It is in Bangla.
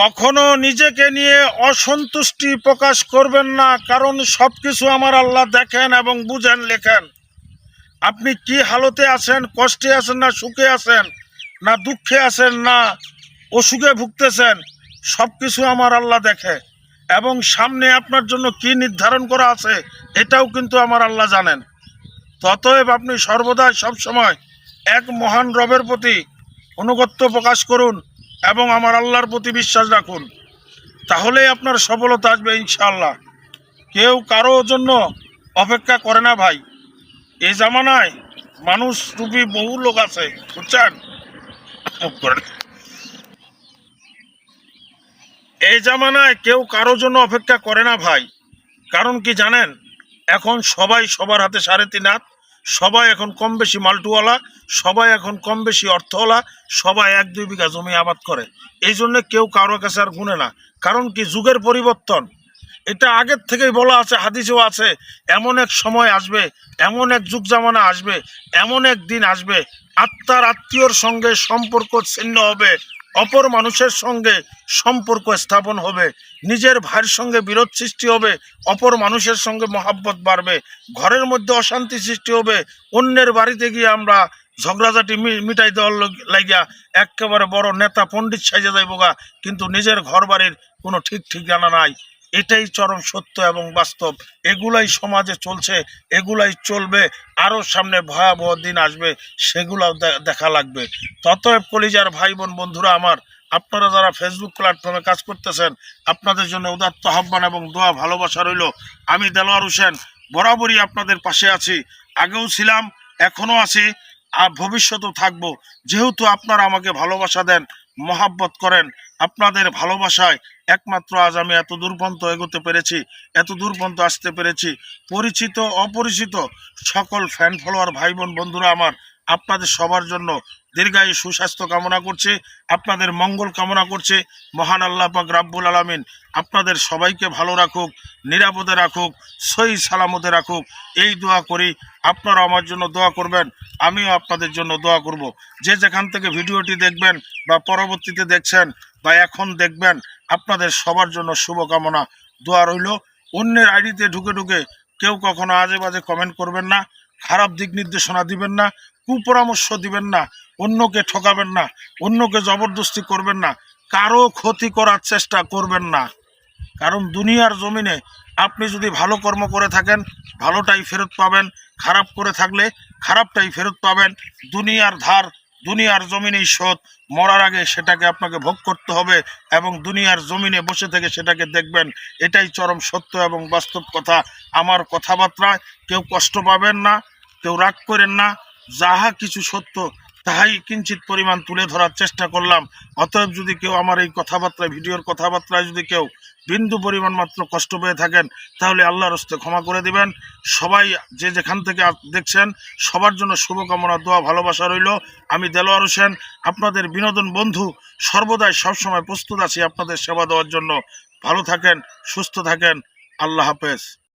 কখনো নিজেকে নিয়ে অসন্তুষ্টি প্রকাশ করবেন না, কারণ সব কিছু আমার আল্লাহ দেখেন এবং বুঝেন, লেখেন। আপনি কি হালতে আছেন, কষ্টে আছেন না সুখে আছেন, না দুঃখে আছেন না অসুখে ভুগতেছেন সব কিছু আমার আল্লাহ দেখে। এবং সামনে আপনার জন্য কি নির্ধারণ করা আছে, এটাও কিন্তু আমার আল্লাহ জানেন। ততএব আপনি সর্বদাই সবসময় এক মহান রবের প্রতি অনুগত্য প্রকাশ করুন এবং আমার আল্লাহর প্রতি বিশ্বাস রাখুন তাহলেই আপনার সফলতা আসবে ইনশাল্লাহ কেউ কারও জন্য অপেক্ষা করে না ভাই। এই জামানায় মানুষ রূপী বহু লোক আছে, বুঝছেন? এই জামানায় কেউ কারও জন্য অপেক্ষা করে না ভাই। কারণ কি জানেন? এখন সবাই সবার হাতে সাড়ে তিন হাত সবাই এখন কম বেশি মাল্টুওয়ালা, সবাই এখন কম বেশি অর্থওয়ালা, সবাই এক দুই বিঘা জমি আবাদ করে। এই জন্য কেউ কারও কাছে আর গুনে না। কারণ কি? যুগের পরিবর্তন। এটা আগের থেকেই বলা আছে, হাদিসেও আছে, এমন এক সময় আসবে, এমন এক যুগ জামানা আসবে, এমন এক দিন আসবে, আত্মার আত্মীয়র সঙ্গে সম্পর্ক ছিন্ন হবে। অপর মানুষের সঙ্গে সম্পর্ক স্থাপন হবে, নিজের ভাইয়ের সঙ্গে বিরোধ সৃষ্টি হবে, অপর মানুষের সঙ্গে মহাব্বত বাড়বে, ঘরের মধ্যে অশান্তি সৃষ্টি হবে, অন্যের বাড়িতে গিয়ে আমরা ঝগড়াঝাটি মিটাই দেওয়ার লগ- লাগিয়া একেবারে বড় নেতা পণ্ডিত সাজা যাইব কিন্তু নিজের ঘর বাড়ির কোনো ঠিক ঠিকানা নাই। এটাই চরম সত্য এবং বাস্তব। এগুলাই সমাজে চলছে, এগুলাই চলবে আরও সামনে ভয়াবহ দিন আসবে, সেগুলাও দেখা লাগবে। ততএব কলিজার ভাই বোন বন্ধুরা আমার, আপনারা যারা ফেসবুক প্ল্যাটফর্মে কাজ করতেছেন, আপনাদের জন্য উদাত্ত আহ্বান এবং দোয়া, ভালোবাসা রইল। আমি দেলোয়ার হোসেন, বরাবরই আপনাদের পাশে আছি। আগেও ছিলাম, এখনও আছি, আর ভবিষ্যতেও থাকব। যেহেতু আপনারা আমাকে ভালোবাসা দেন মহাব্বত করেন। আপনাদের ভালোবাসায় একমাত্র আজ আমি এত দুর্বন্ত এগোতে পেরেছি, এত দুর্বন্ত আসতে পেরেছি। পরিচিত, অপরিচিত সকল ফ্যান ফলোয়ার ভাই বোন, বন্ধুরা আমার, আপনাদের সবার জন্য দীর্ঘায়ু সুস্বাস্থ্য কামনা করছে, আপনাদের মঙ্গল কামনা করছে, মহান আল্লাহ পাক রাব্বুল আলামিন। আপনাদের সবাইকে ভালো রাখুক, নিরাপদে রাখুক সই সালামতে রাখুক। এই দোয়া করি, আপনারা আমার জন্য দোয়া করবেন, আমিও আপনাদের জন্য দোয়া করব। যে যেখান থেকে ভিডিওটি দেখবেন বা পরবর্তীতে দেখছেন বা এখন দেখবেন, আপনাদের সবার জন্য শুভকামনা। দোয়া রইল, অন্যের আইডিতে ঢুকে ঢুকে কেউ কখনো আজে বাজে কমেন্ট করবেন না। খারাপ দিক নির্দেশনা দিবেন না, কুপরামর্শ দিবেন না, অন্যকে ঠকাবেন না, অন্যকে জবরদস্তি করবেন না, কারও ক্ষতি করার চেষ্টা করবেন না। কারণ দুনিয়ার জমিনে আপনি যদি ভালো কর্ম করে থাকেন, ভালোটাই ফেরত পাবেন, খারাপ করে থাকলে খারাপটাই ফেরত পাবেন, দুনিয়ার ধার দুনিয়ার জমিনে শোধ মরার আগে সেটাকে আপনাকে ভোগ করতে হবে এবং দুনিয়ার জমিনে বসে থেকে সেটাকে দেখবেন। এটাই চরম সত্য এবং বাস্তব কথা। আমার কথাবার্তায় কেউ কষ্ট পাবেন না, কেউ রাগ করেন না, যাহা কিছু সত্য তাহাই কিঞ্চিত পরিমাণ তুলে ধরার চেষ্টা করলাম। অতএব যদি কেউ আমার এই কথাবার্তায়, ভিডিওর কথাবার্তায় যদি কেউ বিন্দু পরিমাণ মাত্র কষ্ট পেয়ে থাকেন, তাহলে আল্লাহর হস্তে ক্ষমা করে দিবেন। সবাই যে যেখান থেকে দেখছেন, সবার জন্য শুভকামনা, দোয়া, ভালোবাসা রইল। আমি দেলোয়ার হোসেন, আপনাদের বিনোদন বন্ধু। সর্বদাই সবসময় প্রস্তুত আছি আপনাদের সেবা দেওয়ার জন্য। ভালো থাকেন, সুস্থ থাকেন। আল্লাহ হাফেজ।